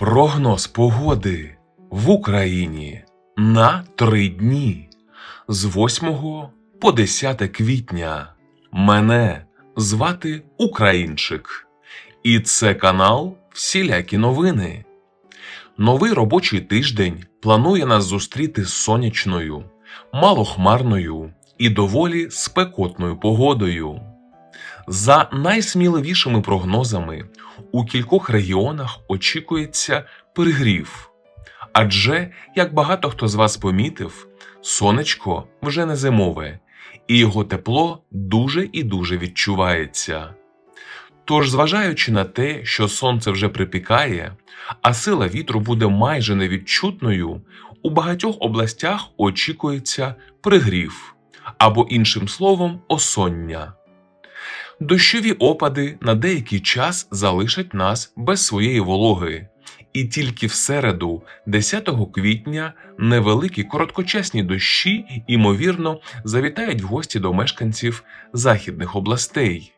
Прогноз погоди в Україні на три дні з 8 по 10 квітня. Мене звати Українчик, і це канал Всілякі новини. Новий робочий тиждень планує нас зустріти з сонячною, малохмарною і доволі спекотною погодою. За найсміливішими прогнозами, у кількох регіонах очікується перегрів. Адже, як багато хто з вас помітив, сонечко вже не зимове, і його тепло дуже і дуже відчувається. Тож, зважаючи на те, що сонце вже припікає, а сила вітру буде майже невідчутною, у багатьох областях очікується пригрів, або іншим словом, осоння. Дощові опади на деякий час залишать нас без своєї вологи, і тільки в середу, 10 квітня, невеликі короткочасні дощі, ймовірно, завітають в гості до мешканців західних областей.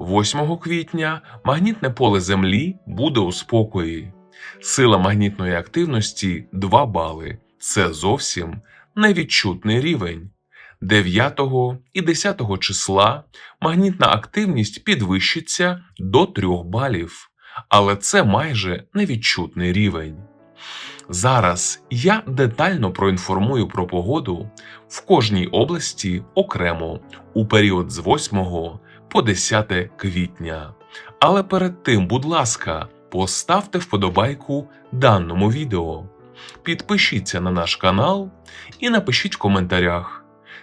8 квітня магнітне поле Землі буде у спокої. Сила магнітної активності 2 бали. Це зовсім невідчутний рівень. 9 і 10 числа магнітна активність підвищиться до 3 балів, але це майже невідчутний рівень. Зараз я детально проінформую про погоду в кожній області окремо у період з 8 по 10 квітня. Але перед тим, будь ласка, поставте вподобайку даному відео, підпишіться на наш канал і напишіть в коментарях,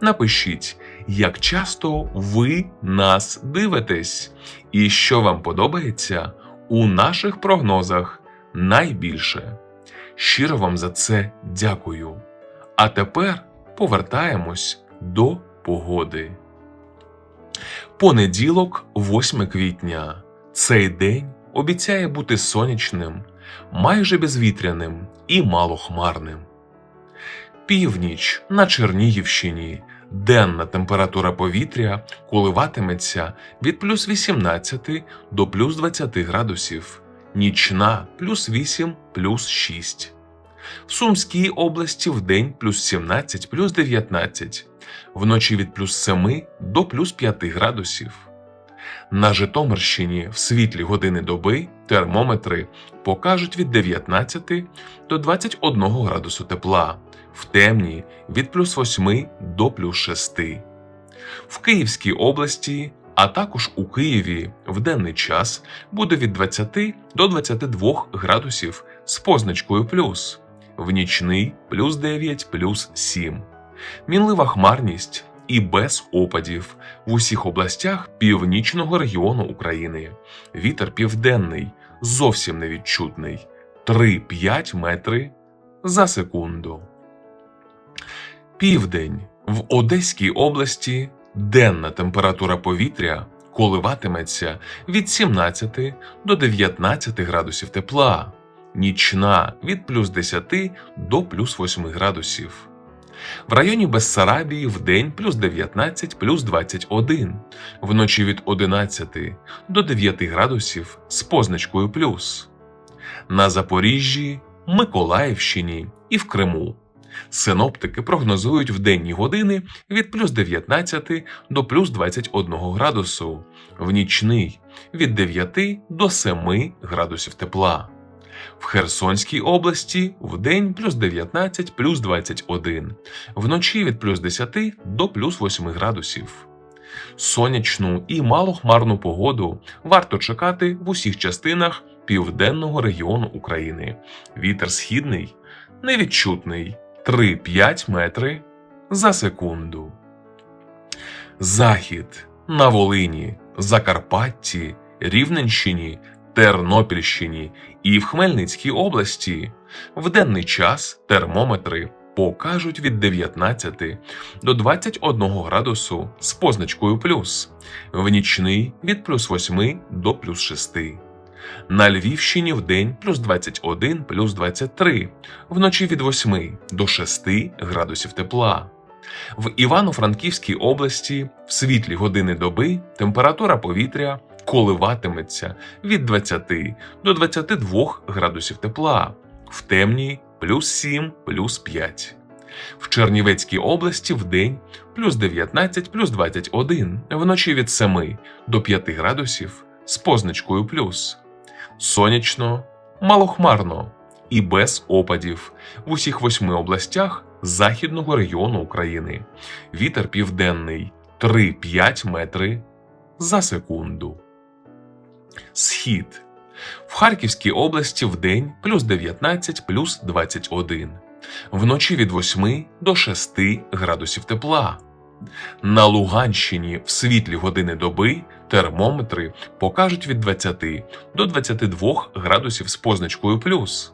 напишіть, як часто ви нас дивитесь, і що вам подобається у наших прогнозах найбільше. Щиро вам за це дякую. А тепер повертаємось до погоди. Понеділок, 8 квітня. Цей день обіцяє бути сонячним, майже безвітряним і малохмарним. Північ на Чернігівщині. Денна температура повітря коливатиметься від плюс 18 до плюс 20 градусів, нічна плюс 8 плюс 6. В Сумській області в день плюс 17 плюс 19, вночі від плюс 7 до плюс 5 градусів. На Житомирщині в світлі години доби термометри покажуть від 19 до 21 градусу тепла, в темні від плюс 8 до плюс 6. В Київській області, а також у Києві в денний час буде від 20 до 22 градусів з позначкою плюс, в нічний плюс 9 плюс 7. Мінлива хмарність і без опадів в усіх областях північного регіону України. Вітер південний, зовсім невідчутний 3-5 метри за секунду. Південь в Одеській області денна температура повітря коливатиметься від 17 до 19 градусів тепла, нічна від плюс 10 до плюс 8 градусів. В районі Бессарабії в день плюс 19 плюс 21, вночі від 11 до 9 градусів з позначкою плюс. На Запоріжжі, Миколаївщині і в Криму. Синоптики прогнозують в денні години від плюс 19 до плюс 21 градусу, в нічний від 9 до 7 градусів тепла. В Херсонській області в день плюс 19 плюс 21, вночі від плюс 10 до плюс 8 градусів. Сонячну і малохмарну погоду варто чекати в усіх частинах південного регіону України. Вітер східний невідчутний 3-5 метри за секунду. Захід на Волині, Закарпатті, Рівненщині, Тернопільщині і в Хмельницькій області В денний час термометри покажуть від 19 до 21 градусу з позначкою плюс, в нічний від плюс 8 до плюс 6. На Львівщині в день плюс 21 плюс 23, вночі від 8 до 6 градусів тепла. В Івано-Франківській області в світлі години доби температура повітря коливатиметься від 20 до 22 градусів тепла, в темній плюс 7 плюс 5. В Чернівецькій області в день плюс 19 плюс 21, вночі від 7 до 5 градусів з позначкою плюс. Сонячно, малохмарно і без опадів в усіх восьми областях західного регіону України. Вітер південний 3-5 метри за секунду. Схід. В Харківській області в день плюс 19 плюс 21. Вночі від 8 до 6 градусів тепла. На Луганщині в світлі години доби термометри покажуть від 20 до 22 градусів з позначкою плюс.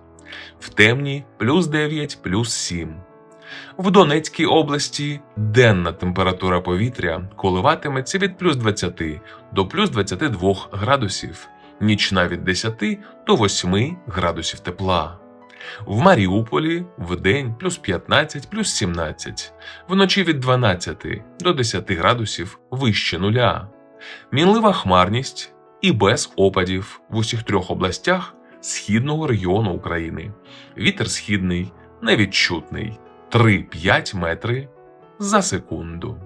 В темні плюс 9 плюс 7. В Донецькій області денна температура повітря коливатиметься від плюс 20 до плюс 22 градусів, нічна від 10 до 8 градусів тепла. В Маріуполі в день плюс 15 плюс 17, вночі від 12 до 10 градусів вище нуля. Мінлива хмарність і без опадів в усіх трьох областях східного регіону України. Вітер східний невідчутний 3-5 метри за секунду.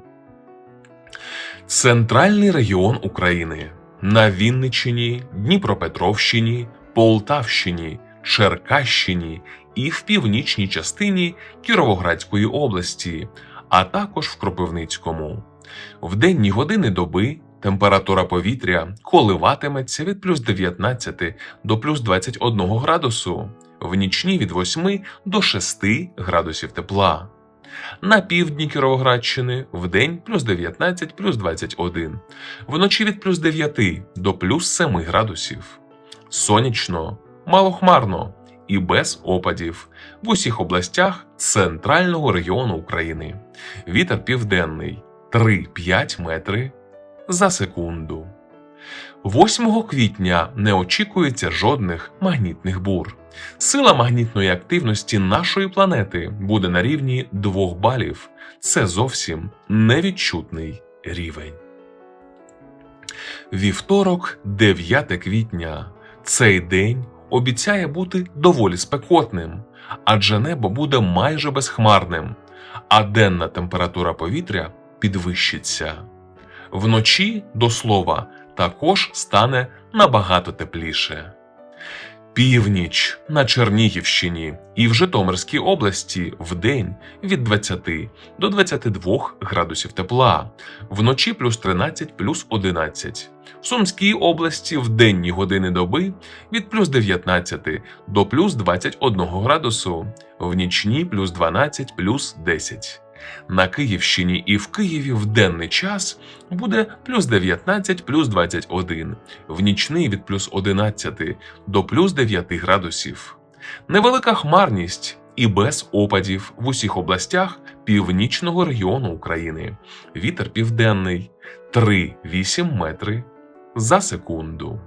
Центральний регіон України на Вінниччині, Дніпропетровщині, Полтавщині, Черкащині і в північній частині Кіровоградської області, а також в Кропивницькому. В денні години доби температура повітря коливатиметься від плюс 19 до плюс 21 градусу, в нічні від 8 до 6 градусів тепла. На півдні Кіровоградщини в день плюс 19 плюс 21, вночі від плюс 9 до плюс 7 градусів. Сонячно, малохмарно і без опадів в усіх областях центрального регіону України. Вітер південний 3-5 метри за секунду. 8 квітня не очікується жодних магнітних бур. Сила магнітної активності нашої планети буде на рівні 2 балів. Це зовсім невідчутний рівень. Вівторок, 9 квітня. Цей день обіцяє бути доволі спекотним, адже небо буде майже безхмарним, а денна температура повітря підвищиться. Вночі, до слова, також стане набагато тепліше. Північ на Чернігівщині і в Житомирській області вдень від 20 до 22 градусів тепла, вночі плюс 13 плюс 11. В Сумській області в денні години доби від плюс 19 до плюс 21 градусу, в нічні плюс 12 плюс 10. На Київщині і в Києві в денний час буде плюс 19 плюс 21, в нічний від плюс 11 до плюс 9 градусів. Невелика хмарність і без опадів в усіх областях північного регіону України. Вітер південний 3-8 метри за секунду.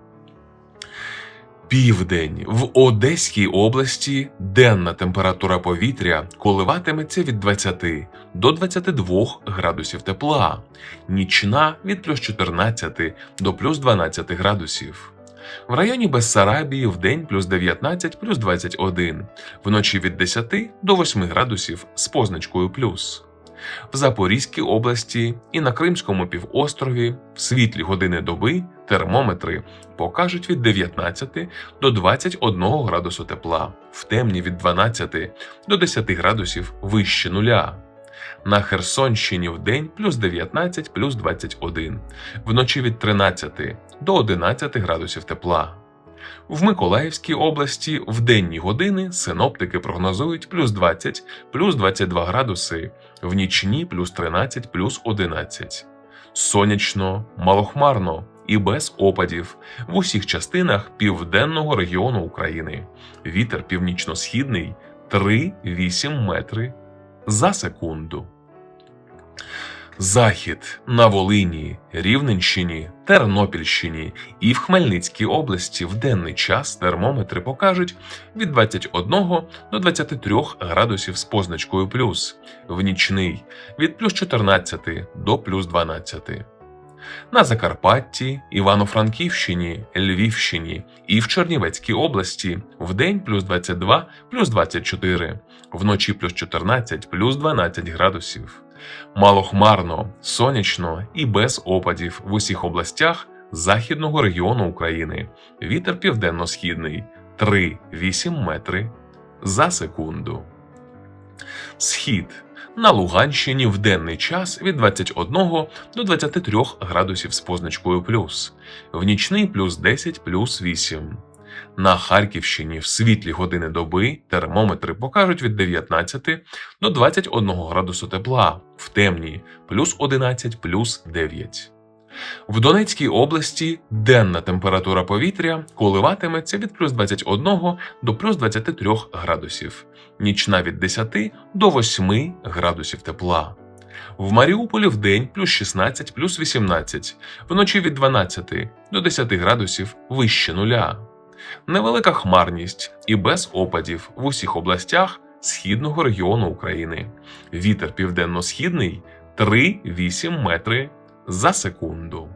Південь в Одеській області денна температура повітря коливатиметься від 20 до 22 градусів тепла, нічна від плюс 14 до плюс 12 градусів. В районі Бессарабії в день плюс 19 плюс 21, вночі від 10 до 8 градусів з позначкою плюс. В Запорізькій області і на Кримському півострові в світлі години доби термометри покажуть від 19 до 21 градусу тепла, в темні від 12 до 10 градусів вище нуля. На Херсонщині в день плюс 19 плюс 21, вночі від 13 до 11 градусів тепла. В Миколаївській області в денні години синоптики прогнозують плюс 20 плюс 22 градуси, в нічні плюс 13 плюс 11. Сонячно, малохмарно і без опадів в усіх частинах південного регіону України. Вітер північно-східний 3-8 метри за секунду. Захід на Волині, Рівненщині, Тернопільщині і в Хмельницькій області в денний час термометри покажуть від 21 до 23 градусів з позначкою плюс, в нічний від плюс 14 до плюс 12. На Закарпатті, Івано-Франківщині, Львівщині і в Чернівецькій області в день плюс 22, плюс 24, вночі плюс 14, плюс 12 градусів. Малохмарно, сонячно і без опадів в усіх областях західного регіону України. Вітер південно-східний 3-8 метри за секунду. Схід на Луганщині в денний час від 21 до 23 градусів з позначкою плюс, в нічний плюс 10 плюс 8. На Харківщині в світлі години доби термометри покажуть від 19 до 21 градусу тепла, в темні плюс 11 плюс 9. В Донецькій області денна температура повітря коливатиметься від плюс 21 до плюс 23 градусів, нічна від 10 до 8 градусів тепла. В Маріуполі в день плюс 16 плюс 18, вночі від 12 до 10 градусів вище нуля. Невелика хмарність і без опадів в усіх областях східного регіону України. Вітер південно-східний 3-8 метри за секунду.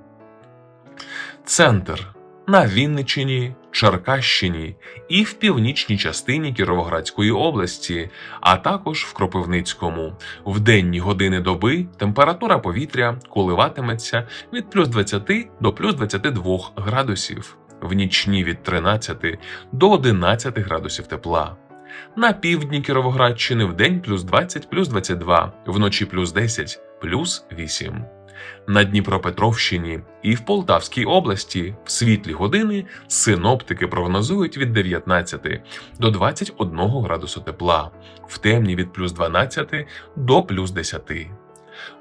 Центр на Вінниччині, Черкащині і в північній частині Кіровоградської області, а також в Кропивницькому. В денні години доби температура повітря коливатиметься від плюс 20 до плюс 22 градусів, в нічні від 13 до 11 градусів тепла. На півдні Кіровоградщини в день плюс 20 плюс 22, вночі плюс 10 плюс 8. На Дніпропетровщині і в Полтавській області в світлі години синоптики прогнозують від 19 до 21 градусу тепла, в темні від плюс 12 до плюс 10.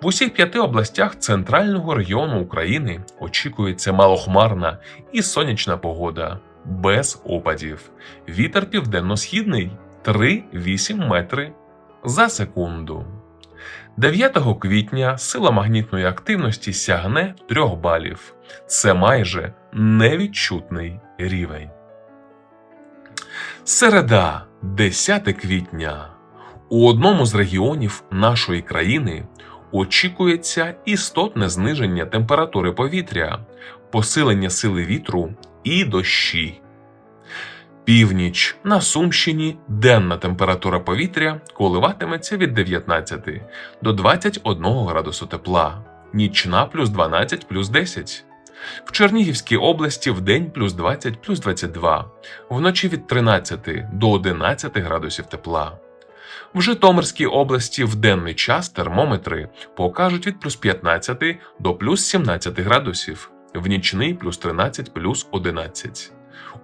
В усіх п'яти областях центрального регіону України очікується малохмарна і сонячна погода без опадів. Вітер південно-східний 3-8 метри за секунду. 9 квітня сила магнітної активності сягне 3 балів. Це майже невідчутний рівень. Середа, 10 квітня. У одному з регіонів нашої країни очікується істотне зниження температури повітря, посилення сили вітру і дощі. Північ на Сумщині денна температура повітря коливатиметься від 19 до 21 градусу тепла, нічна плюс 12 плюс 10. В Чернігівській області в день плюс 20 плюс 22, вночі від 13 до 11 градусів тепла. В Житомирській області в денний час термометри покажуть від плюс 15 до плюс 17 градусів, в нічний плюс 13 плюс 11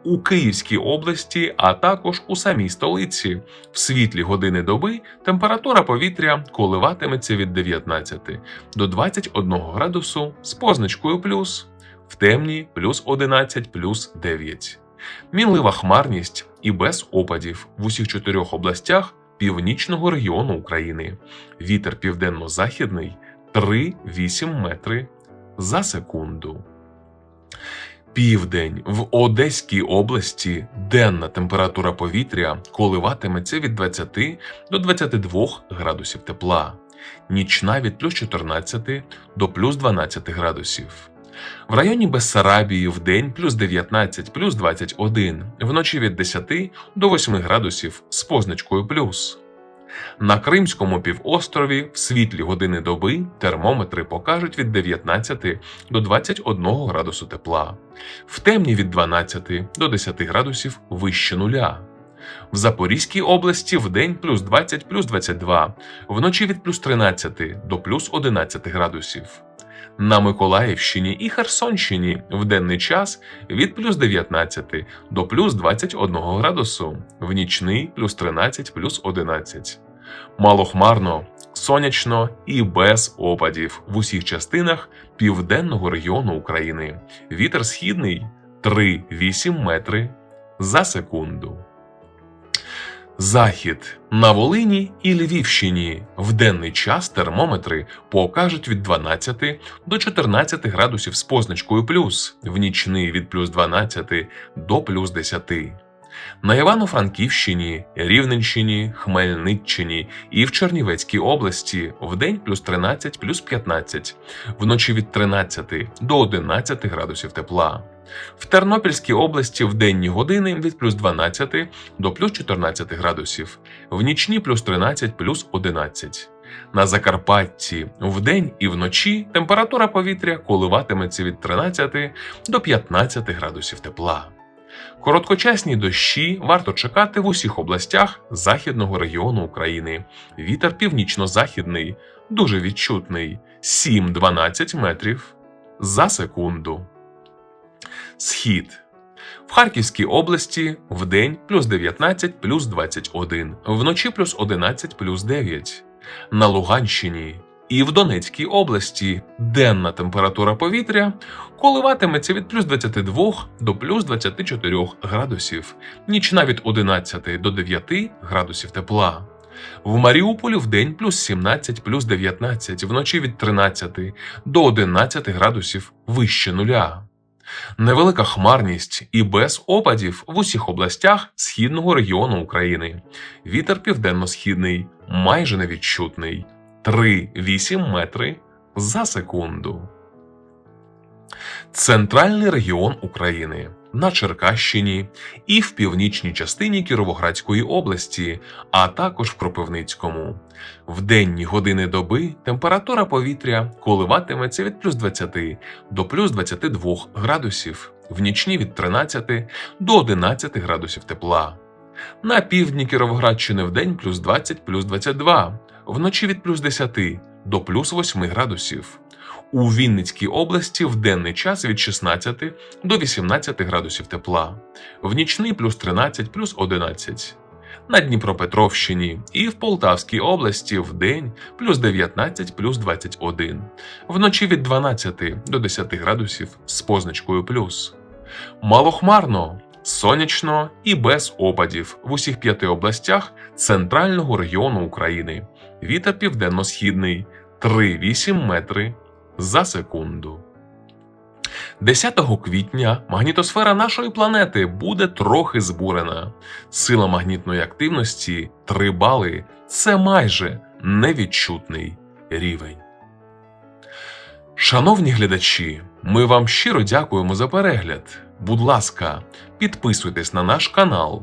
у Київській області, а також у самій столиці. В світлі години доби температура повітря коливатиметься від 19 до 21 градусу з позначкою плюс, в темні плюс 11 плюс 9. Мінлива хмарність і без опадів в усіх чотирьох областях північного регіону України. Вітер південно-західний 3-8 метри за секунду. Південь в Одеській області денна температура повітря коливатиметься від 20 до 22 градусів тепла, нічна від плюс 14 до плюс 12 градусів. В районі Бессарабії в день плюс 19 плюс 21, вночі від 10 до 8 градусів з позначкою плюс. На Кримському півострові в світлі години доби термометри покажуть від 19 до 21 градусу тепла, в темні від 12 до 10 градусів вище нуля. В Запорізькій області в день плюс 20 плюс 22, вночі від плюс 13 до плюс 11 градусів. На Миколаївщині і Херсонщині в денний час від плюс 19 до плюс 21 градусу, в нічний плюс 13 плюс 11. Малохмарно, сонячно і без опадів в усіх частинах південного регіону України. Вітер східний 3-8 метри за секунду. Захід на Волині і Львівщині в денний час термометри покажуть від 12 до 14 градусів з позначкою плюс, в нічний від плюс 12 до плюс 10. На Івано-Франківщині, Рівненщині, Хмельниччині і в Чернівецькій області в день плюс 13 плюс 15, вночі від 13 до 11 градусів тепла. В Тернопільській області в денні години від плюс 12 до плюс 14 градусів, в нічні плюс 13 плюс 11. На Закарпатті вдень і вночі температура повітря коливатиметься від 13 до 15 градусів тепла. Короткочасні дощі варто чекати в усіх областях західного регіону України. Вітер північно-західний, дуже відчутний 7-12 метрів за секунду. Схід. В Харківській області вдень плюс 19 плюс 21, вночі плюс 11 плюс 9. На Луганщині і в Донецькій області денна температура повітря коливатиметься від плюс 22 до плюс 24 градусів, нічна від 11 до 9 градусів тепла. В Маріуполі в день плюс 17 плюс 19, вночі від 13 до 11 градусів вище нуля. Невелика хмарність і без опадів в усіх областях східного регіону України. Вітер південно-східний, майже невідчутний 3-8 метри за секунду. Центральний регіон України на Черкащині і в північній частині Кіровоградської області, а також в Кропивницькому. В денні години доби температура повітря коливатиметься від плюс 20 до плюс 22 градусів, в нічні від 13 до 11 градусів тепла. На півдні Кіровоградщини в день плюс 20 плюс 22, вночі від плюс 10 до плюс 8 градусів. У Вінницькій області в денний час від 16 до 18 градусів тепла, в нічний плюс 13 плюс 11. На Дніпропетровщині і в Полтавській області в день плюс 19 плюс 21, вночі від 12 до 10 градусів з позначкою плюс. Малохмарно, сонячно і без опадів в усіх п'яти областях центрального регіону України. Вітер південно-східний 3-8 метри за секунду. 10 квітня магнітосфера нашої планети буде трохи збурена. Сила магнітної активності 3 бали це майже невідчутний рівень. Шановні глядачі, ми вам щиро дякуємо за перегляд. Будь ласка, підписуйтесь на наш канал,